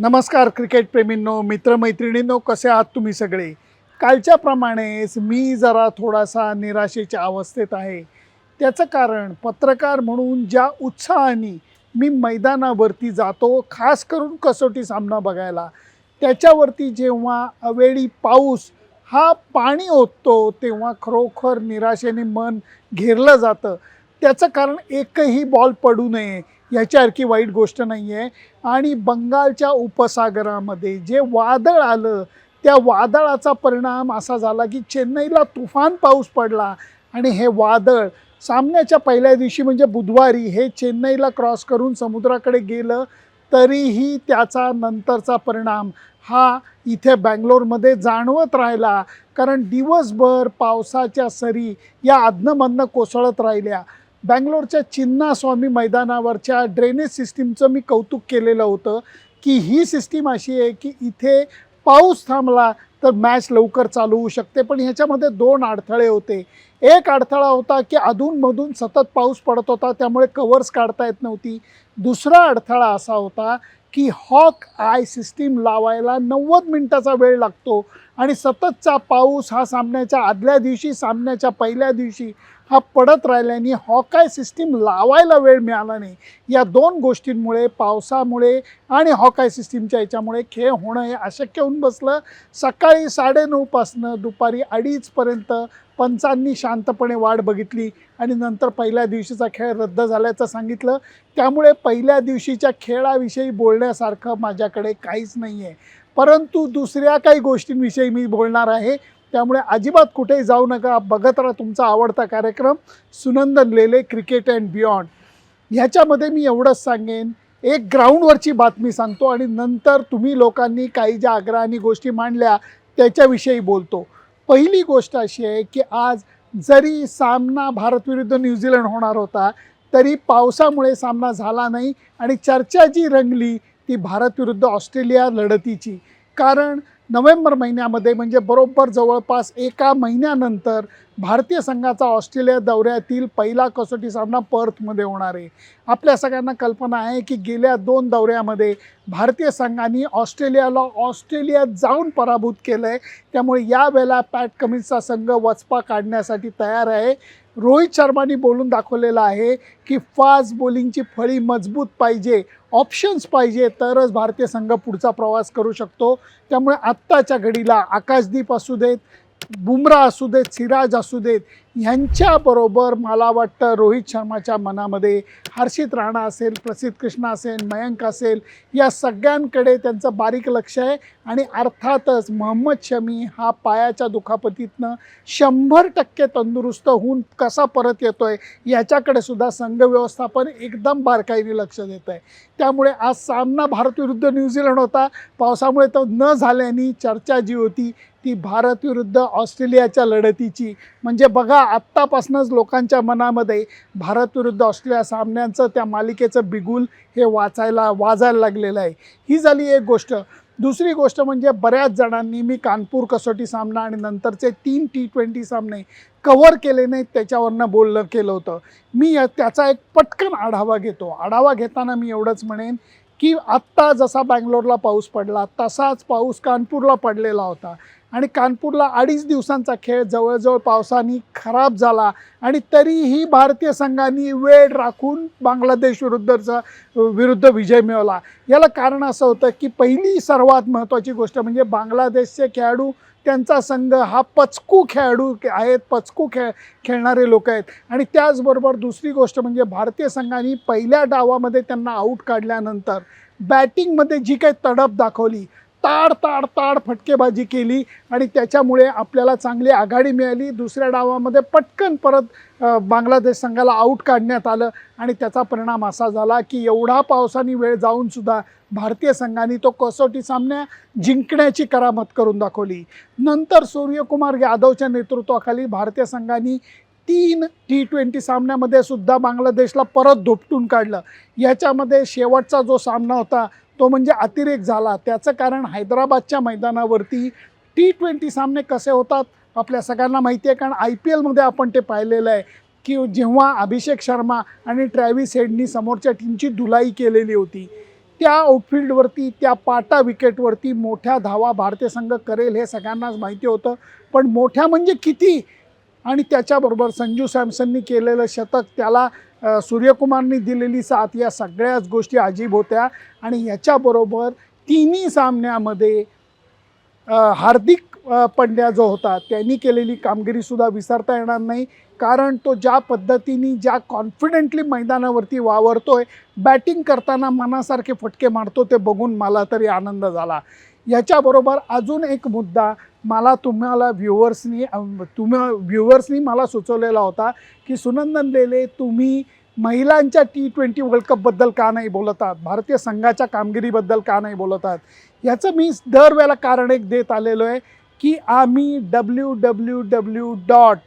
नमस्कार क्रिकेट प्रेमींनो मित्रमैत्रिणींनो कसे आहात तुम्ही सगळे? कालच्याप्रमाणेच मी जरा थोडासा निराशेच्या अवस्थेत आहे. त्याचं कारण पत्रकार म्हणून ज्या उत्साहाने मी मैदानावरती जातो खास करून कसोटी सामना बघायला त्याच्यावरती जेव्हा अवेळी पाऊस हा पाणी ओततो तेव्हा खरोखर निराशेने मन घेरलं जातं. त्याचं कारण एकही बॉल पडू नये याच्यासारखी वाईट गोष्ट नाही आहे आणि बंगालच्या उपसागरामध्ये जे वादळ आलं त्या वादळाचा परिणाम असा झाला की चेन्नईला तुफान पाऊस पडला. आणि हे वादळ सामन्याच्या पहिल्या दिवशी म्हणजे बुधवारी हे चेन्नईला क्रॉस करून समुद्राकडे गेलं तरीही त्याचा नंतरचा परिणाम हा इथे बँगलोरमध्ये जाणवत राहिला. कारण दिवसभर पावसाच्या सरी या आदनमधनं कोसळत राहिल्या. बँगलोरच्या चिन्नास्वामी मैदानावरच्या ड्रेनेज सिस्टीमचं मी कौतुक केलेलं होतं की ही सिस्टीम अशी आहे की इथे पाऊस थांबला तर मॅच लवकर चालू होऊ शकते. पण ह्याच्यामध्ये दोन अडथळे होते. एक अडथळा होता की अधूनमधून सतत पाऊस पडत होता त्यामुळे कवर्स काढता येत नव्हती. दुसरा अडथळा असा होता की हॉक आय सिस्टीम लावायला नव्वद मिनटाचा वेळ लागतो आणि सततचा पाऊस हा सामन्याच्या आदल्या दिवशी सामन्याच्या पहिल्या दिवशी हा पडत राहिल्याने हॉकाय सिस्टीम लावायला वेळ मिळाला नाही. या दोन गोष्टींमुळे पावसामुळे आणि हॉकाय सिस्टीमच्या याच्यामुळे खेळ होणं हे अशक्य होऊन बसलं. सकाळी साडेनऊपासनं दुपारी अडीचपर्यंत पंचांनी शांतपणे वाट बघितली आणि नंतर पहिल्या दिवशीचा खेळ रद्द झाल्याचं सांगितलं. त्यामुळे पहिल्या दिवशीच्या खेळाविषयी बोलण्यासारखं माझ्याकडे काहीच नाही आहे परंतु दुसऱ्या काही गोष्टींविषयी मी बोलणार आहे. त्यामुळे अजिबात कुठेही जाऊ नका. बघत राहा तुमचा आवडता कार्यक्रम. Sunandan Lele cricket and beyond. ह्याच्यामध्ये मी एवढंच सांगेन. एक ग्राउंडवरची बातमी सांगतो आणि नंतर तुम्ही लोकांनी काही ज्या आग्रहाने गोष्टी मांडल्या त्याच्याविषयी बोलतो. पहिली गोष्ट अशी आहे की आज जरी सामना भारत विरुद्ध न्यूझीलंड होणार होता तरी पावसामुळे सामना झाला नाही आणि चर्चा जी रंगली ती भारत विरुद्ध ऑस्ट्रेलिया लढतीची. कारण नोव्हेंबर महिन्यामध्ये म्हणजे बरोबर जवळपास एका महिन्यानंतर भारतीय संघाचा ऑस्ट्रेलिया दौऱ्यातील पहिला कसोटी सामना पर्थमध्ये होणार आहे. आपल्या सगळ्यांना कल्पना आहे की गेल्या दोन दौऱ्यामध्ये भारतीय संघाने ऑस्ट्रेलियाला ऑस्ट्रेलियात जाऊन पराभूत केलं आहे त्यामुळे यावेळेला पॅट कमिन्सचा संघ वचपा काढण्यासाठी तयार आहे. रोहित शर्मानी बोलून दाखवलेलं आहे की फास्ट बॉलिंगची फळी मजबूत पाहिजे ऑप्शन्स पाहिजे तरच भारतीय संघ पुढचा प्रवास करू शकतो. त्यामुळे आत्ताच्या घडीला आकाशदीप असू देत बुमरा असू देत सिराज असू देत ह्यांच्याबरोबर मला वाटतं रोहित शर्माच्या मनामध्ये हर्षित राणा असेल प्रसिद्ध कृष्णा असेल मयंक असेल या सगळ्यांकडे त्यांचं बारीक लक्ष आहे. आणि अर्थातच मोहम्मद शमी हा पायाच्या दुखापतीतनं शंभर टक्के तंदुरुस्त होऊन कसा परत येतो आहे याच्याकडे सुद्धा संघ व्यवस्थापन एकदम बारकाईने लक्ष देत आहे. त्यामुळे आज सामना भारत विरुद्ध न्यूझीलंड होता. पावसामुळे तो न झाल्याने चर्चा जी होती ती भारत विरुद्ध ऑस्ट्रेलियाच्या लढतीची. म्हणजे बघा आत्तापासूनच लोकांच्या मनामध्ये भारत विरुद्ध ऑस्ट्रेलिया सामन्यांचं त्या मालिकेचं बिगुल हे वाचायला वाजायला लागलेलं आहे. ही झाली एक गोष्ट. दुसरी गोष्ट म्हणजे बऱ्याच जणांनी मी कानपूर कसोटी सामना आणि नंतरचे तीन टी ट्वेंटी सामने कवर केले नाहीत त्याच्यावरनं बोलणं केलं होतं. मी त्याचा एक पटकन आढावा घेतो. आढावा घेताना मी एवढंच म्हणेन की आत्ता जसा बँगलोरला पाऊस पडला तसाच पाऊस कानपूरला पडलेला होता. आणि कानपूरला अडीच दिवसांचा खेळ जवळजवळ पावसाने खराब झाला. आणि तरीही भारतीय संघाने वेळ राखून बांगलादेश विरुद्धचा विरुद्ध विजय मिळवला. याला कारण असं होतं की पहिली सर्वात महत्त्वाची गोष्ट म्हणजे बांगलादेशचे खेळाडू त्यांचा संघ हा पचकू खेळाडू आहेत पचकू खेळ खेळणारे लोक आहेत. आणि त्याचबरोबर दुसरी गोष्ट म्हणजे भारतीय संघाने पहिल्या डावामध्ये त्यांना आऊट काढल्यानंतर बॅटिंगमध्ये जी काही तडप दाखवली ताड ताड ताड फटकेबाजी केली आणि त्याच्यामुळे आपल्याला चांगली आघाडी मिळाली. दुसऱ्या डावामध्ये पटकन परत बांगलादेश संघाला आऊट काढण्यात आलं आणि त्याचा परिणाम असा झाला की एवढा पावसाने वेळ जाऊनसुद्धा भारतीय संघाने तो कसोटी सामन्या जिंकण्याची करामत करून दाखवली. नंतर सूर्यकुमार यादवच्या नेतृत्वाखाली भारतीय संघाने तीन टी ट्वेंटी सामन्यामध्ये सुद्धा बांगलादेशला परत धोपटून काढलं. याच्यामध्ये शेवटचा जो सामना होता तो म्हणजे अतिरेक झाला. त्याचं कारण हैदराबादच्या मैदानावरती टी ट्वेंटी सामने कसे होतात आपल्या सगळ्यांना माहिती आहे. कारण आय पी एलमध्ये आपण ते पाहिलेलं आहे की जेव्हा अभिषेक शर्मा आणि ट्रॅव्हिस हेडनी समोरच्या टीमची धुलाई केलेली होती त्या आउटफिल्डवरती त्या पाटा विकेटवरती मोठ्या धावा भारतीय संघ करेल हे सगळ्यांनाच माहिती होतं. पण मोठ्या म्हणजे किती? आणि त्याच्याबरोबर संजू सॅमसननी केलेलं शतक त्याला सूर्यकुमारनी दिलेली साथ या सगळ्याच गोष्टी अजीब होत्या. आणि याच्याबरोबर तिन्ही सामन्यामध्ये हार्दिक पंड्या जो होता त्यांनी केलेली कामगिरीसुद्धा विसरता येणार नाही. कारण तो ज्या पद्धतीने ज्या कॉन्फिडेंटली मैदानावरती वावरतोय बॅटिंग करताना मनासारखे फटके मारतो ते बघून मला तरी आनंद झाला. याच्याबरोबर अजून एक मुद्दा मला तुम्हाला व्ह्युअर्सनी तुम्ही व्ह्युअर्सनी मला सुचवलेला होता की सुनंदन लेले तुम्ही महिलांच्या टी ट्वेंटी वर्ल्ड कपबद्दल का नाही बोलत आहात? भारतीय संघाच्या कामगिरीबद्दल का नाही बोलत आहात? याचं मी दरवेळेला कारण एक देत आलेलो आहे की आम्ही W W W dot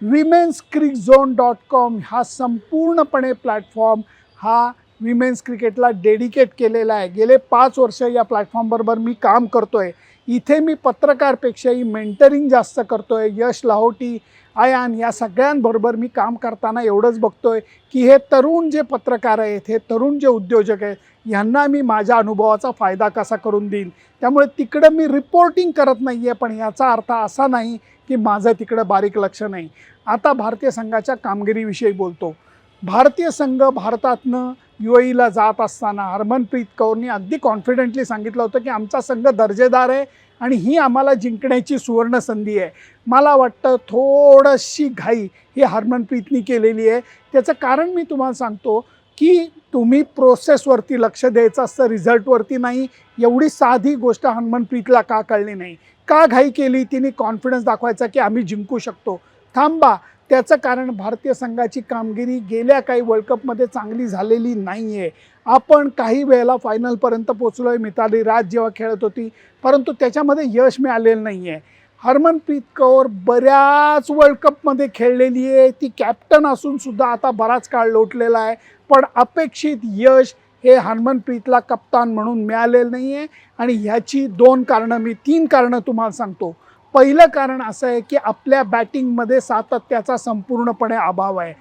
women's cric zone dot com हा संपूर्णपणे प्लॅटफॉर्म हा विमेन्स क्रिकेटला डेडिकेट केलेला आहे. गेले पाच वर्ष या प्लॅटफॉर्मबरोबर मी काम करतो आहे इथे मी पत्रकारपेक्षाही मेंटरिंग जास्त करतो आहे यश लाहोटी आयान या सगळ्यांबरोबर मी काम करताना एवढंच बघतो आहे की हे तरुण जे पत्रकार आहेत हे तरुण जे उद्योजक आहेत यांना मी माझ्या अनुभवाचा फायदा कसा करून देईन? त्यामुळे तिकडं मी रिपोर्टिंग करत नाही आहे पण याचा अर्थ असा नाही की माझं तिकडं बारीक लक्ष नाही. आता भारतीय संघाच्या कामगिरीविषयी बोलतो. भारतीय संघ भारतातनं यू एला जात असताना हरमनप्रीत कौरनी अगदी कॉन्फिडेंटली सांगितलं होतं की आमचा संघ दर्जेदार आहे आणि ही आम्हाला जिंकण्याची सुवर्ण संधी आहे. मला वाटतं थोडीशी घाई ही हरमनप्रीतनी केलेली आहे. त्याचं कारण मी तुम्हाला सांगतो की तुम्ही प्रोसेसवरती लक्ष द्यायचं असतं रिझल्टवरती नाही. एवढी साधी गोष्ट हरमनप्रीतला का कळली नाही? का घाई केली? तिने कॉन्फिडन्स दाखवायचा की आम्ही जिंकू शकतो. थांबा. त्याचं कारण भारतीय संघाची कामगिरी गेल्या काही वर्ल्ड कपमध्ये चांगली झालेली नाही आहे आपण काही वेळेला फायनलपर्यंत पोचलो आहे मिताली राज जेव्हा खेळत होती परंतु त्याच्यामध्ये यश मिळालेलं नाही आहे हरमनप्रीत कौर बऱ्याच वर्ल्ड कपमध्ये खेळलेली आहे. ती कॅप्टन असूनसुद्धा आता बराच काळ लोटलेला आहे. पण अपेक्षित यश हे हरमनप्रीतला कप्तान म्हणून मिळालेलं नाही आहे आणि ह्याची दोन कारणं मी तीन कारणं तुम्हाला सांगतो. पहिलं कारण असं आहे की आपल्या बॅटिंगमध्ये सातत्याचा संपूर्णपणे अभाव आहे.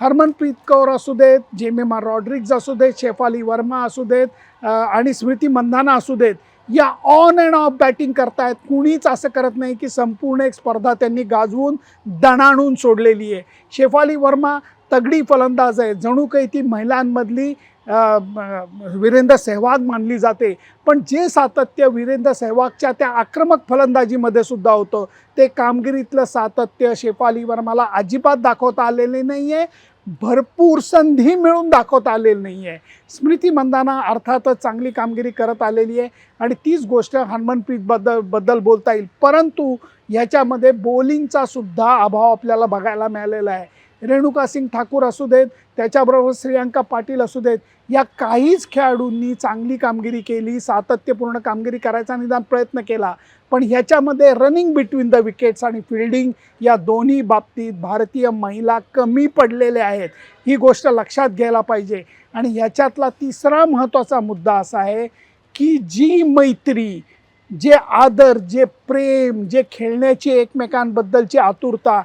हरमनप्रीत कौर असू देत जेमेमा रॉड्रिक्स असू देत शेफाली वर्मा असू देत आणि स्मृती मंधाना असू देत या ऑन अँड ऑफ बॅटिंग करतायत. कुणीच असं करत नाही की संपूर्ण एक स्पर्धा त्यांनी गाजवून दणाणून सोडलेली आहे. शेफाली वर्मा तगडी फलंदाज आहे. जणू काही ती महिलांमधली वीरेंद्र सेहवाग मानली जाते. पण जे सातत्य वीरेंद्र सेहवागच्या त्या आक्रमक फलंदाजीमध्ये सुद्धा होतं ते कामगिरीतलं सातत्य शेफाली वर्माला अजिबात दाखवता आलेले नाही आहे भरपूर संधी मिळून दाखवता आलेली नाही आहे स्मृती मंदाना अर्थातच चांगली कामगिरी करत आलेली आहे. आणि तीच गोष्ट हनुमनप्रीतबद्दल बद्दल बोलता येईल. परंतु ह्याच्यामध्ये बॉलिंगचा सुद्धा अभाव आपल्याला बघायला मिळालेला आहे. रेणुका सिंग ठाकूर असू देत त्याच्याबरोबर श्रियांका पाटील असू देत या काहीच खेळाडूंनी चांगली कामगिरी केली सातत्यपूर्ण कामगिरी करायचा निदान प्रयत्न केला. पण ह्याच्यामध्ये रनिंग बिटवीन द विकेट्स आणि फिल्डिंग या दोन्ही बाबतीत भारतीय महिला कमी पडलेल्या आहेत. ही गोष्ट लक्षात घ्यायला पाहिजे. आणि ह्याच्यातला तिसरा महत्त्वाचा मुद्दा असा आहे की जी मैत्री जे आदर जे प्रेम जे खेळण्याची एकमेकांबद्दलची आतुरता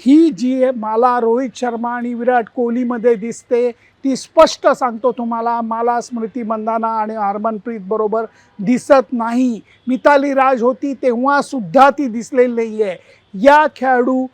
ही जी मला रोहित शर्मा आणि विराट कोहलीमध्ये दिसते ती स्पष्ट सांगतो तुम्हाला मला स्मृती मंदाना आणि हरमनप्रीत बरोबर दिसत नाही. मिताली राज होती तेव्हासुद्धा ती दिसलेली नाही आहे या खेळाडू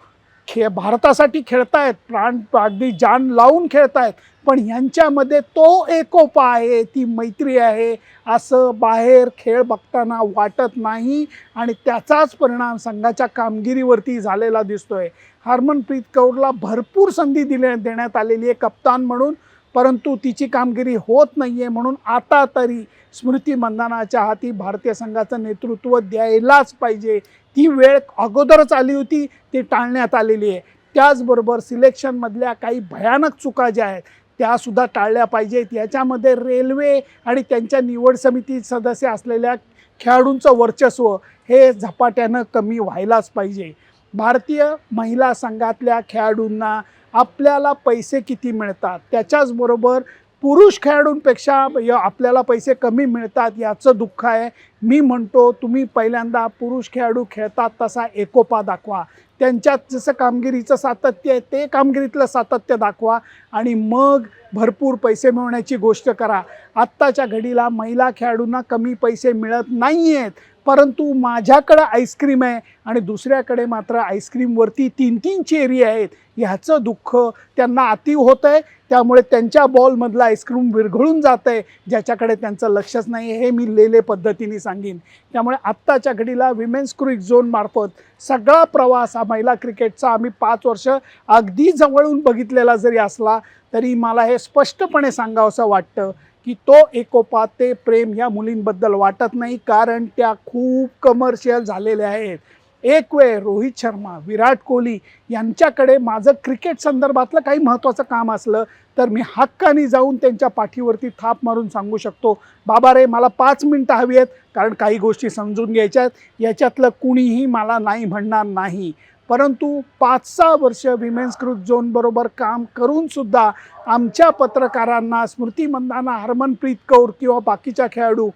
खे भारतासाठी खेळतायत प्राण अगदी जान लावून खेळतायत. पण ह्यांच्यामध्ये तो एकोपा आहे ती मैत्री आहे. असं बाहेर खेळ बघताना वाटत नाही आणि त्याचाच परिणाम संघाच्या कामगिरीवरती झालेला दिसतोय. हरमनप्रीत कौरला भरपूर संधी दिल्या देण्यात आलेली आहे कप्तान म्हणून परंतु तिची कामगिरी होत नाही आहे म्हणून आता तरी स्मृती मंदानाच्या हाती भारतीय संघाचं नेतृत्व द्यायलाच पाहिजे. ती वेळ अगोदरच आली होती ती टाळण्यात आलेली आहे. त्याचबरोबर सिलेक्शनमधल्या काही भयानक चुका ज्या आहेत त्यासुद्धा टाळल्या पाहिजेत. याच्यामध्ये रेल्वे आणि त्यांच्या निवड समिती सदस्य असलेल्या खेळाडूंचं वर्चस्व हे झपाट्यानं कमी व्हायलाच पाहिजे. भारतीय महिला संघातल्या खेळाडूंना आपल्याला पैसे किती मिळतात? त्याच्याचबरोबर पुरुष खेळाडूंपेक्षा य- आपल्याला पैसे कमी मिळतात याचं दुःख आहे. मी म्हणतो तुम्ही पहिल्यांदा पुरुष खेळाडू खेळतात तसा एकोपा दाखवा. त्यांच्यात जसं कामगिरीचं सातत्य आहे ते कामगिरीतलं सातत्य दाखवा आणि मग भरपूर पैसे मिळवण्याची गोष्ट करा. आत्ताच्या घडीला महिला खेळाडूंना कमी पैसे मिळत नाही आहेत परंतु माझ्याकडं आईस्क्रीम आहे आणि दुसऱ्याकडे मात्र आईस्क्रीमवरती तीन तीन चेरी आहेत. ह्याचं दुःख त्यांना अति होतं आहे त्यामुळे त्यांच्या बॉलमधलं आईस्क्रीम विरघळून जातं आहे ज्याच्याकडे त्यांचं लक्षच नाही हे मी लेले पद्धतीने सांगेन. त्यामुळे आत्ताच्या घडीला विमेन्स क्रुईक झोनमार्फत सगळा प्रवास हा महिला क्रिकेटचा आम्ही पाच वर्ष अगदी जवळून बघितलेला जरी असला तरी मला हे स्पष्टपणे सांगावंसं वाटतं. की तो एकोपा ते प्रेम ह्या मुलींबद्दल वाटत नाही कारण त्या खूप कमर्शियल झालेल्या आहेत. एक वेळ रोहित शर्मा विराट कोहली यांच्याकडे माझं क्रिकेट संदर्भातलं काही महत्त्वाचं काम असलं तर मी हक्काने जाऊन त्यांच्या पाठीवरती थाप मारून सांगू शकतो बाबा रे मला पाच मिनटं हवी आहेत कारण काही गोष्टी समजून घ्यायच्या आहेत याच्यातलं कुणीही मला नाही म्हणणार नाही. परंतु पाच सहा वर्ष विमेन्स क्रूज झोनबरोबर काम करूनसुद्धा आमच्या पत्रकारांना स्मृती मंदाना हरमनप्रीत कौर किंवा बाकीच्या खेळाडू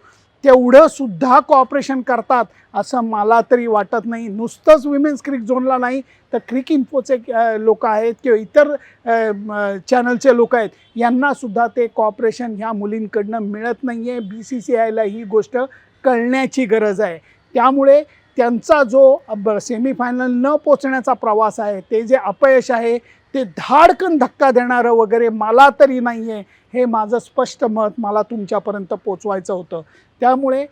तेवढंसुद्धा कॉपरेशन करतात असं मला तरी वाटत नाही. नुसतंच विमेन्स क्रिक झोनला नाही तर क्रिक इन्फोचे लोक आहेत किंवा इतर चॅनलचे लोक आहेत यांनासुद्धा ते कॉपरेशन ह्या मुलींकडनं मिळत नाही आहे बी सी सी आयला ही गोष्ट कळण्याची गरज आहे. त्यामुळे त्यांचा जो सेमीफायनल न पोचण्याचा प्रवास आहे ते जे अपयश आहे ते धाडकन धक्का देणारं वगैरे मला तरी नाही आहे हे माझं स्पष्ट मत मला तुमच्यापर्यंत पोचवायचं होतं. त्यामुळे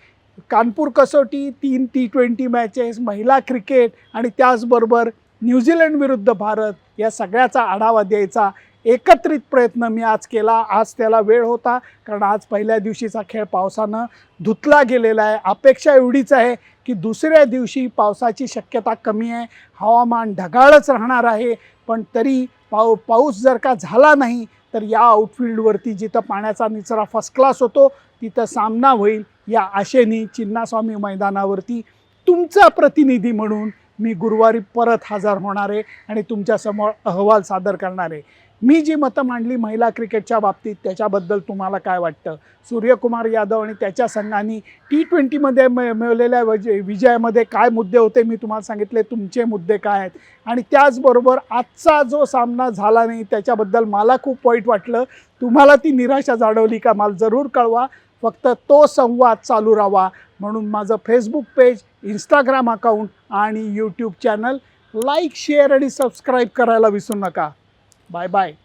कानपूर कसोटी तीन टी ट्वेंटी मॅचेस महिला क्रिकेट आणि त्याचबरोबर न्यूझीलंड विरुद्ध भारत या सगळ्याचा आढावा द्यायचा एकत्रित प्रयत्न मी आज केला. आज त्याला वेळ होता कारण आज पहिल्या दिवशीचा खेळ पावसानं धुतला गेलेला आहे. अपेक्षा एवढीच आहे की दुसऱ्या दिवशी पावसाची शक्यता कमी आहे हवामान ढगाळच राहणार आहे पण तरी पाऊ पाऊस जर का झाला नाही तर या आउटफिल्डवरती जिथं पाण्याचा निचरा फर्स्ट क्लास होतो तिथं सामना होईल. या आशेने चिन्नास्वामी मैदानावरती तुमचा प्रतिनिधी म्हणून मी गुरुवारी परत हजर होणार आहे आणि तुमच्यासमोर अहवाल सादर करणार आहे. मी जी मतं मांडली महिला क्रिकेटच्या बाबतीत त्याच्याबद्दल तुम्हाला काय वाटतं? सूर्यकुमार यादव आणि त्याच्या संघाने टी ट्वेंटीमध्ये मिळवलेल्या विज विजयामध्ये काय मुद्दे होते मी तुम्हाला सांगितले तुमचे मुद्दे काय आहेत? आणि त्याचबरोबर आजचा जो सामना झाला नाही त्याच्याबद्दल मला खूप वाईट वाटलं. तुम्हाला ती निराशा जाणवली का? मला जरूर कळवा. फक्त तो संवाद चालू राहावा म्हणून माझं फेसबुक पेज इंस्टाग्राम अकाउंट आणि यूट्यूब चॅनल लाईक शेअर आणि सबस्क्राईब करायला विसरू नका. Bye bye.